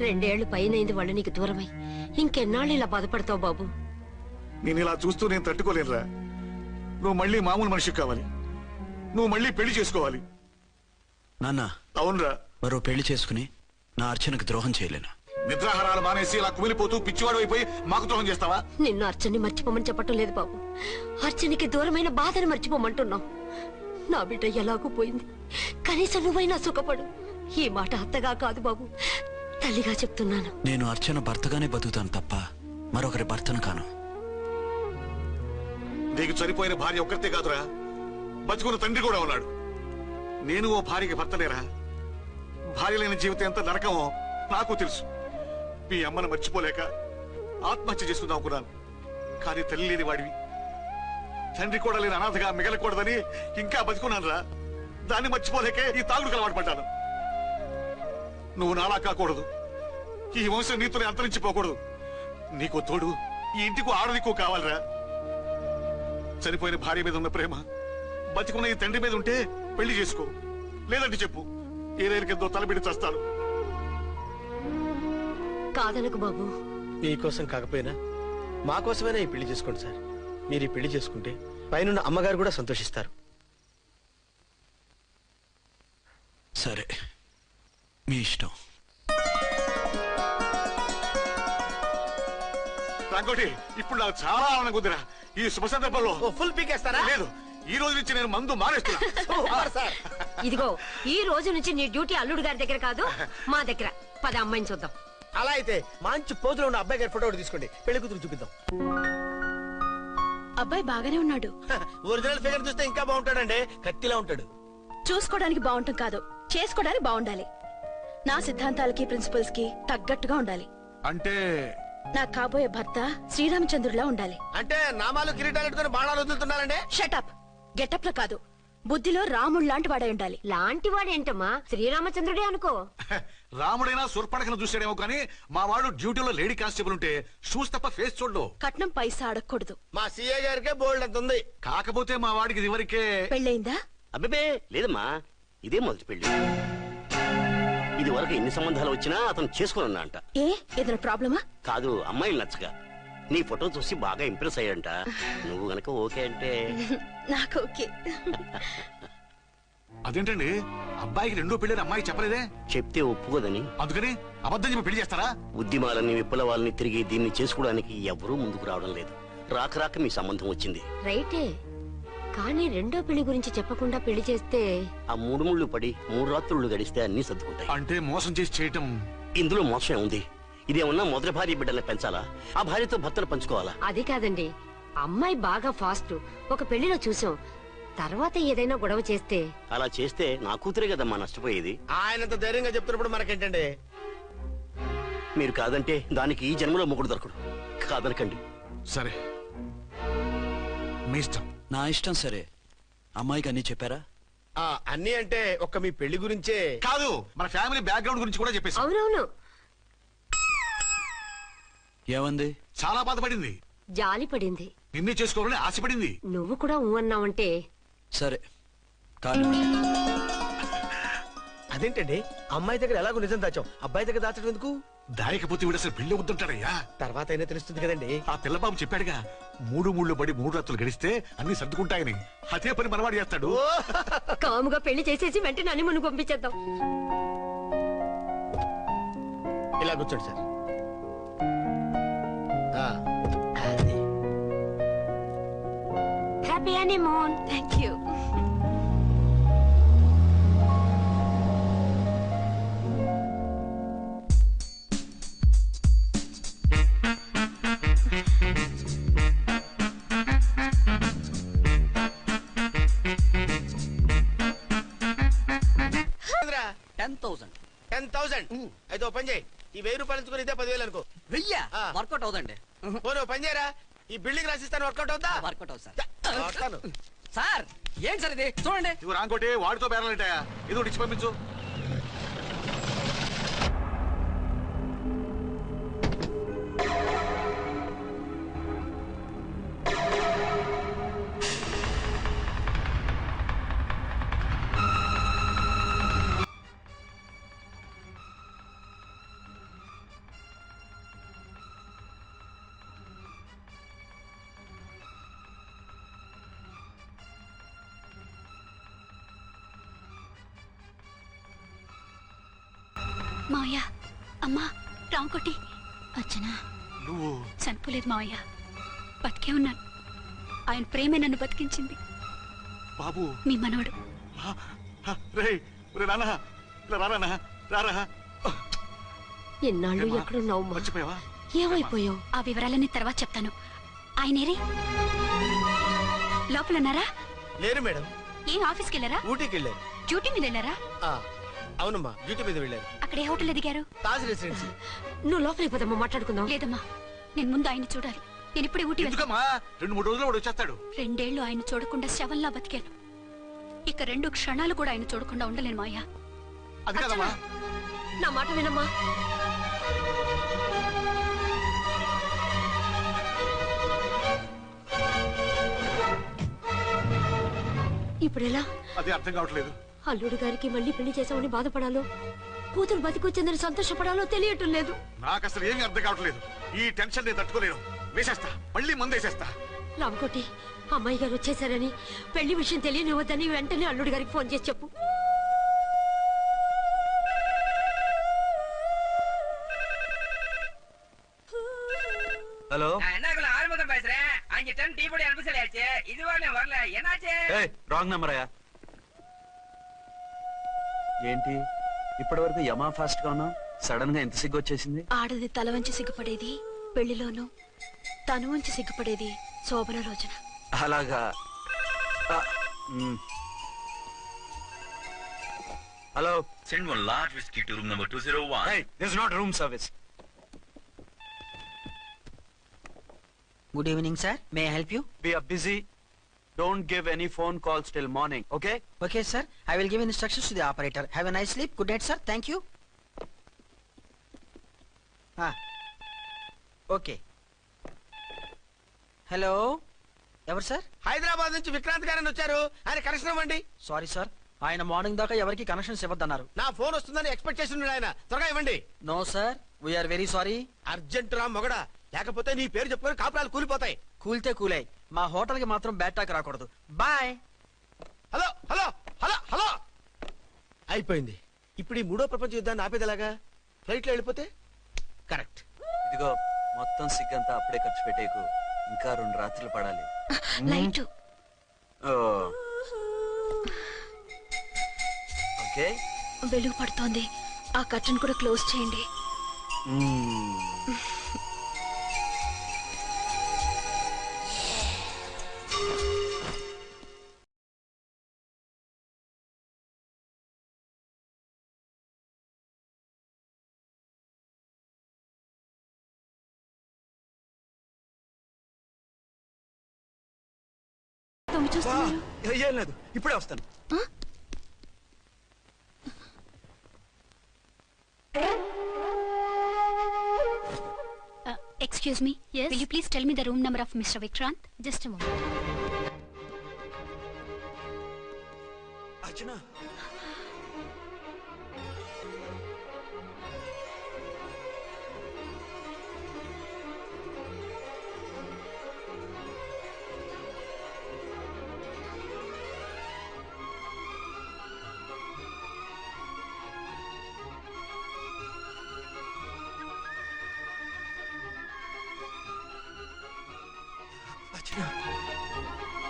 రెండేళ్ళు పైనైంది వాళ్ళు నీకు దూరమై. ఇంకెన్నాళ్ళు ఇలా బాధపడతావు బాబు? నేను ఇలా చూస్తూ నేను తట్టుకోలేనురా. నువ్వు మళ్ళీ మామూలు మనిషి కావాలి. నువ్వు మళ్ళీ పెళ్ళి చేసుకోవాలి. నాన్న. అవునరా. మరో పెళ్ళి చేసుకుని నా అర్చనకు ద్రోహం చేయలేను? నిద్రాహారాలు మానేసి ఇలా కుమిలిపోతూ పిచ్చివాడు అయిపోయి మాకు ద్రోహం చేస్తావా? నిన్ను అర్చని మర్చిపోమని చెప్పటం లేదు బాబు. అర్చనికి దూరమైన బాధను మర్చిపోమంటున్నావు నా బిడ్డ ఎలాగూ పోయింది. కనీసం నువ్వైనా సుఖపడు. ఈ మాట అత్తగా కాదు బాబు. తల్లిగా చెప్తున్నాను. నేను అర్చన భర్తగానే బతుకుతాను తప్ప మరొకరి భర్తను కాను. నీకు చనిపోయిన భార్య ఒక్కరితే కాదురా. బతుకున్న తండ్రి కూడా ఉన్నాడు. నేను ఓ భార్యకి భర్తలేరా భార్య లేని జీవితం ఎంత నరకమో నాకు తెలుసు. మీ అమ్మను మర్చిపోలేక ఆత్మహత్య చేసుకుందాం అనుకున్నాను. కానీ తల్లి లేని వాడివి. తండ్రి కూడా లేని అనాథగా మిగలకూడదని ఇంకా బతుకున్నాను రా దాన్ని మర్చిపోలేకే ఈ తాగుడుకు అలవాటు పడ్డాను. నువ్వు నాలా కాకూడదు. ఈ వంశం నీతోనే అంతరించిపోకూడదు. నీకు తోడు ఈ ఇంటికి ఆడదికు కావాలిరా. చనిపోయిన భార్య మీద ఉన్న ప్రేమ. బతికున్న ఈ తండ్రి మీద ఉంటే పెళ్ళి చేసుకో. లేదంటే చెప్పు. ఏ రైలు కిందో తలబిడి చస్తాను. కాదనకు బాబు. మీకోసం కాకపోయినా మా కోసమైనా ఈ పెళ్ళి చేసుకోండి సార్. మీరు ఈ పెళ్ళి చేసుకుంటే పైన అమ్మగారు కూడా సంతోషిస్తారు. సరే. మీ ఇష్టం. రంగోటి ఇప్పుడు నాకు చాలా ఆనందంగా ఉందిరా. ఈ శుభ సందర్భంలో ఫుల్ పీకేస్తారా? లేదు ఈ రోజు నుంచి నేను మందు మానేస్తున్నా. ఇదిగో ఈ రోజు నుంచి నీ డ్యూటీ అల్లుడు గారి దగ్గర కాదు మా దగ్గర. పద అమ్మాయిని చూద్దాం. అలా అయితే మంచి పోజులో ఉన్న అబ్బాయి గారి ఫోటో ఒకటి తీసుకోండి. పెళ్ళి కూతురు చూపిద్దాం. అబ్బాయి బాగానే ఉన్నాడు. ఒరిజినల్ ఫిగర్ చూస్తే ఇంకా బాగుంటాడండి. కత్తిలా ఉంటాడు. చూసుకోవడానికి బాగుంటాం కాదు చేసుకోవడానికి బాగుండాలి. నా సిద్ధాంతాలకి ప్రిన్సిపల్స్కి తగ్గట్టుగా ఉండాలి. అంటే నా కాబోయే భర్త శ్రీరామచంద్రులా ఉండాలి. అంటే నామాలు కిరీటాలు పెట్టుకుని బాణాలు వదులుతున్నారండి? షటప్ గెటప్లో కాదు. బుద్ధిలో రాముడు లాంటి వాడై ఉండాలి. లాంటి వాడేంటమ్మా శ్రీరామచంద్రుడే అనుకో. రాముడైనా సుర్పడకను చూసాడేమో కానీ మా వాడు డ్యూటీలో లేడీ కానిస్టేబుల్ ఉంటే షూస్ తప్ప ఫేస్ చూడడు. కట్నం పైసా అడగకూడదు. మా సీఏ గారికే బోల్డ్ అంత ఉంది. కాకపోతే మా వాడికి ఇదివరకే పెళ్ళయిందా? అబ్బే లేదమ్మా. ఇదే మొదటి పెళ్ళి ఇది వరకు ఎన్ని సంబంధాలు వచ్చినా అతను చేసుకోనున్నా అంట. ఏ? ఏదైనా ప్రాబ్లమా? కాదు అమ్మాయిలు నచ్చగా నీ ఫోటో చూసి బాగా ఇంప్రెస్ అయ్యంట నువ్వు గనక ఓకే అంటే? నాకు ఓకే. అదేంటండి? అబ్బాయికి రెండో పెళ్ళని అమ్మాయి చెప్పలేదే? చెప్తే ఒప్పుకోదని. అందుకని అబద్ధం చెప్పి పెళ్ళి చేస్తారా? ఉద్యమాలని విప్లవాలని తిరిగి దీన్ని చేసుకోవడానికి ఎవరూ ముందుకు రావడం లేదు. రాక రాక మీ సంబంధం వచ్చింది. రైటే. కానీ రెండో పెళ్ళి గురించి చెప్పకుండా పెళ్ళి చేస్తే ఆ మూడు ముళ్ళు పడి మూడు రాత్రులు గడిస్తే అన్ని సర్దుకుంటాయి. అంటే మోసం చేసి చేయటం ఇందులో మోసం ఉంది ఇదేమన్నా మొదటి భార్య బిడ్డల్ని పెంచాలా? ఆ భార్యతో భర్తను పంచుకోవాలా? అది కాదండి. అమ్మాయి బాగా ఫాస్ట్. ఒక పెళ్ళిలో చూసాం. తర్వాత ఏదైనా గొడవ చేస్తే? అలా చేస్తే నా కూతురే కదమ్మా నష్టపోయేది. ఆయనంత ధైర్యంగా చెప్తున్నప్పుడు మనకేంటండి? మీరు కాదంటే దానికి ఈ జన్మలో మొగుడు దొరకడు. కాదనకండి. సరే. మీ ఇష్టం. నా ఇష్టం సరే. అమ్మాయికి అన్నీ చెప్పారా? ఆ, అన్నీ అంటే ఒక్క మీ పెళ్ళి గురించే. కాదు మన ఫ్యామిలీ బ్యాక్గ్రౌండ్ గురించి కూడా చెప్పేసి అవునవును. ఏమంది? చాలా బాధపడింది. జాలి పడింది నిన్నే చేసుకోవాలని ఆశపడింది. నువ్వు కూడా ఊ అన్నావంటే. సరే అదేంటండి? అమ్మాయి దగ్గర ఎలాగో నిజం దాచాం అబ్బాయి దగ్గర దాచడం ఎందుకు? దాయకపోతే వీడు అసలు పెళ్ళి వద్దుంటాడయ్యా తర్వాత అయినా తెలుస్తుంది కదండి. ఆ పిల్లబాబు చెప్పాడుగా మూడు మూడు పడి మూడు రాత్రులు గడిస్తే అన్ని సర్దుకుంటాయని. అదే పని మనవాడు చేస్తాడు. కాముగా పెళ్ళి చేసేసి వెంటనే అని మును పంపించేద్దాం. ఇలా కూర్చోండి సార్. హ్యాపీ అని మోన్ థ్యాంక్ యూ పని చేయి. ఈ వెయ్యి రూపాయలు ఎంచుకుని ఇదే పదివేలు అనుకో. వెయ్యా? ఆ. వర్కౌట్ అవుదండి. పోనీ ఓ పని చేయరా? ఈ బిల్డింగ్ రాసిస్తాను వర్కౌట్ అవుతా వర్కౌట్ అవుతుంది సార్. వస్తాను. సార్ ఏంటి సార్ ఇది? చూడండి. ఇదిగో రాంకోటి వాడితో బేరాలంటాయా ఇది ఒకటి ఇచ్చి పంపించు. మావయ్య అమ్మా రాంకోటి అచ్చనా నువ్వు చనిపోలేదు మావయ్య. బతికే ఉన్నాను. ఆయన ప్రేమే నన్ను బతికించింది. బాబు. మీ మనవడు. ఎన్నాళ్ళు? ఎక్కడున్నావు? మర్చిపోయావా? ఏమైపోయావు? ఆ వివరాలన్నీ తర్వాత చెప్తాను. ఆయనేరి లోపల ఉన్నారా లేరు మేడం. ఏం ఆఫీస్కి వెళ్ళారా? ఊటీకి వెళ్ళారు. డ్యూటీ మీద వెళ్ళారా? ఆ, అవునమ్మా డ్యూటీ మీద వెళ్ళారు. అక్కడ ఏ హోటల్ ఎదిగారు తాజ్ రెసిడెన్సీ. నువ్వు లోపలికి పోదమ్మా మాట్లాడుకుందాం. లేదమ్మా నేను ముందు ఆయన చూడాలి. నేను ఇప్పుడే ఊటీ వెళ్తాను ఎందుకమ్మా? రెండు మూడు రోజులు వాడు వచ్చేస్తాడు. రెండేళ్ళు ఆయన చూడకుండా శవంలా బతికాను. ఇక రెండు క్షణాలు కూడా ఆయన చూడకుండా ఉండలేను మాయా. అది కదమ్మా. నా మాట వినమ్మా. ఇప్పుడు ఎలా? అది అర్థం కావట్లేదు. అల్లుడు గారికి మళ్ళీ పెళ్లి చేసామని బాధపడాలో కూతురు బతికొచ్చిందని సంతోషపడాలో తెలియటం లేదు నాకు అసలు ఏమీ అర్థం కావట్లేదు ఈ టెన్షన్ నేను తట్టుకోలేను వేసేస్తా మళ్ళీ మందేసేస్తా రామకోటి అమ్మాయి గారు వచ్చేసారని పెళ్లి విషయం తెలియనివ్వద్దని వెంటనే అల్లుడు గారికి ఫోన్ చేసి చెప్పు ஹலோ என்னக்குள்ள ஆரம்பம் பேசுறேன் அங்க டன் டீ பொடி அனுப்ப சொல்லியாச்சு இது வரல வரல என்னாச்சு ఏయ్ రాంగ్ నెంబర్ అయ్యా ఏంటి? ఇప్పటి వరకు యమా ఫాస్ట్గా ఉన్నావు సడన్గా ఎంత సిగ్గు వచ్చేసింది ఆడది తల వంచి సిగ్గుపడేది పెళ్ళిలోను తను వంచి సిగ్గుపడేది శోభన రోజున. అలాగా. ఆ, మ్. Hello. Send one large whiskey to room number 201. This not room service good evening sir may help you we are busy don't give any phone calls till morning okay okay sir I will give instructions to the operator have a nice sleep good night sir thank you okay hello ఎవరు sir Hyderabad నుంచి విక్రాంత్ గారని వచ్చారు. ఆయన connection ఇవ్వండి. Sorry sir ఆయన morning దాకా ఎవరికి connections ఇవ్వద్దన్నారు. నా ఫోన్ వస్తుందని ఎక్స్పెక్ట్ చేసి ఆయన. త్వరగా ఇవ్వండి. No sir we are very sorry urgent రా మొగడా. లేకపోతే నీ పేరు చెప్పుకొని కాపురాలు కూలిపోతాయి. కూల్తే కూలై. మా హోటల్కి మాత్రం బ్యాట్ టాక్ రాకూడదు. Bye. Hello hello hello hello. అయిపోయింది. ఇప్పుడు ఈ మూడో ప్రపంచ యుద్ధాన్ని ఆపేదిలాగా ఫ్లైట్లో వెళ్ళిపోతే? కరెక్ట్. ఇదిగో మొత్తం సిగ్గంతా అప్పుడే ఖర్చు పెట్టేకు. ఇంకా రెండు రాత్రులు పడాలి. లైట్. ఓకే. వెలుగు పడుతోంది. ఆ కర్టన్ కూడా క్లోజ్ చేయండి. తొంగి చూస్తున్నారు ఏం లేదు ఇప్పుడే వస్తాను. Excuse me will you please tell me the room number of mister Vikrant just Archana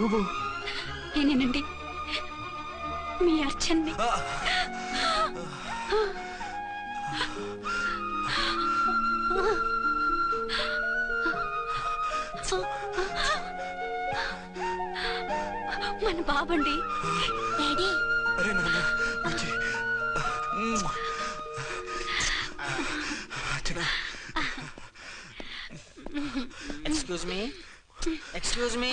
నువ్వు? నేనేనండి మీ అర్చన్ని. మన బాబండి. డాడీ. అరే నాన్న వచ్చి. Excuse me excuse me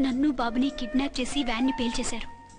నన్ను బాబుని కిడ్నాప్ చేసి వ్యాన్ని పేల్చేశారు.